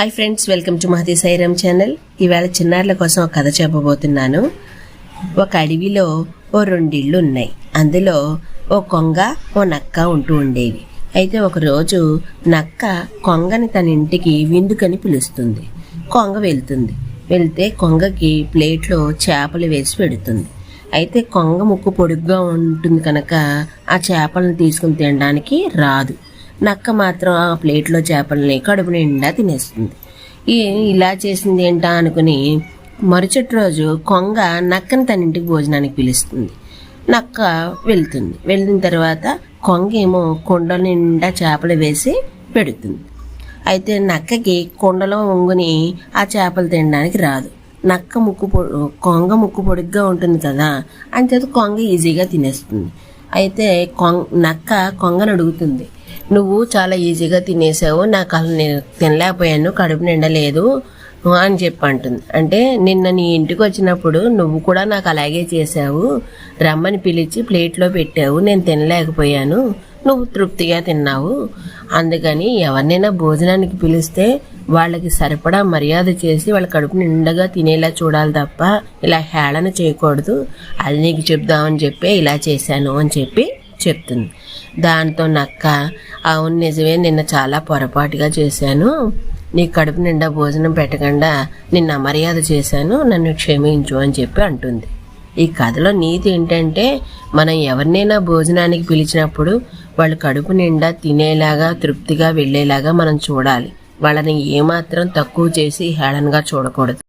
Hi friends welcome to Mahathi Sairam channel. ఈవేళ చిన్నారుల కోసం ఒక కథ చెప్పబోతున్నాను. ఒక అడవిలో ఓ రెండిళ్ళు ఉన్నాయి అందులో ఓ కొంగ ఓ నక్క ఉంటూ ఉండేవి. అయితే ఒకరోజు నక్క కొంగని తన ఇంటికి విందుకని పిలుస్తుంది. కొంగ వెళ్తుంది. వెళ్తే కొంగకి ప్లేట్లో చేపలు వేసి పెడుతుంది. అయితే కొంగ ముక్కు పొడుగ్గా ఉంటుంది కనుక ఆ చేపలను తీసుకుని తినడానికి రాదు. నక్క మాత్రం ఆ ప్లేట్లో చేపల్ని కడుపు నిండా తినేస్తుంది. ఈ ఇలా చేసింది ఏంటా అనుకుని మరుసటి రోజు కొంగ నక్కని తన ఇంటికి భోజనానికి పిలుస్తుంది. నక్క వెళ్తుంది. వెళ్ళిన తర్వాత కొంగ ఏమో కుండ నిండా చేపలు వేసి పెడుతుంది. అయితే నక్కకి కుండలో వంగుని ఆ చేపలు తినడానికి రాదు. నక్క ముక్కు పొ కొంగ ముక్కు పొడుగ్గా ఉంటుంది కదా అంతేత కొంగ ఈజీగా తినేస్తుంది. అయితే కొంగ నక్క కొంగను అడుగుతుంది. నువ్వు చాలా ఈజీగా తినేసావు నాకు అలా నేను తినలేకపోయాను కడుపు నిండలేదు అని చెప్పి అంటుంది. అంటే నిన్న నీ ఇంటికి వచ్చినప్పుడు నువ్వు కూడా నాకు అలాగే చేసావు రమ్మని పిలిచి ప్లేట్లో పెట్టావు నేను తినలేకపోయాను. నువ్వు తృప్తిగా తిన్నావు. అందుకని ఎవరినైనా భోజనానికి పిలిస్తే వాళ్ళకి సరిపడా మర్యాద చేసి వాళ్ళ కడుపు నిండగా తినేలా చూడాలి తప్ప ఇలా హేళన చేయకూడదు. అది నీకు చెప్దామని చెప్పి ఇలా చేశాను అని చెప్పి చెప్తుంది. దాంతో నక్క అవును నిజమే నిన్న చాలా పొరపాటుగా చేశాను. నీ కడుపు నిండా భోజనం పెట్టకుండా నిన్న అమర్యాద చేశాను నన్ను క్షమించు అని చెప్పి అంటుంది. ఈ కథలో నీతి ఏంటంటే మనం ఎవరినైనా భోజనానికి పిలిచినప్పుడు వాళ్ళు కడుపు నిండా తినేలాగా తృప్తిగా వెళ్ళేలాగా మనం చూడాలి. వాళ్ళని ఏమాత్రం తక్కువ చేసి హేళనగా చూడకూడదు.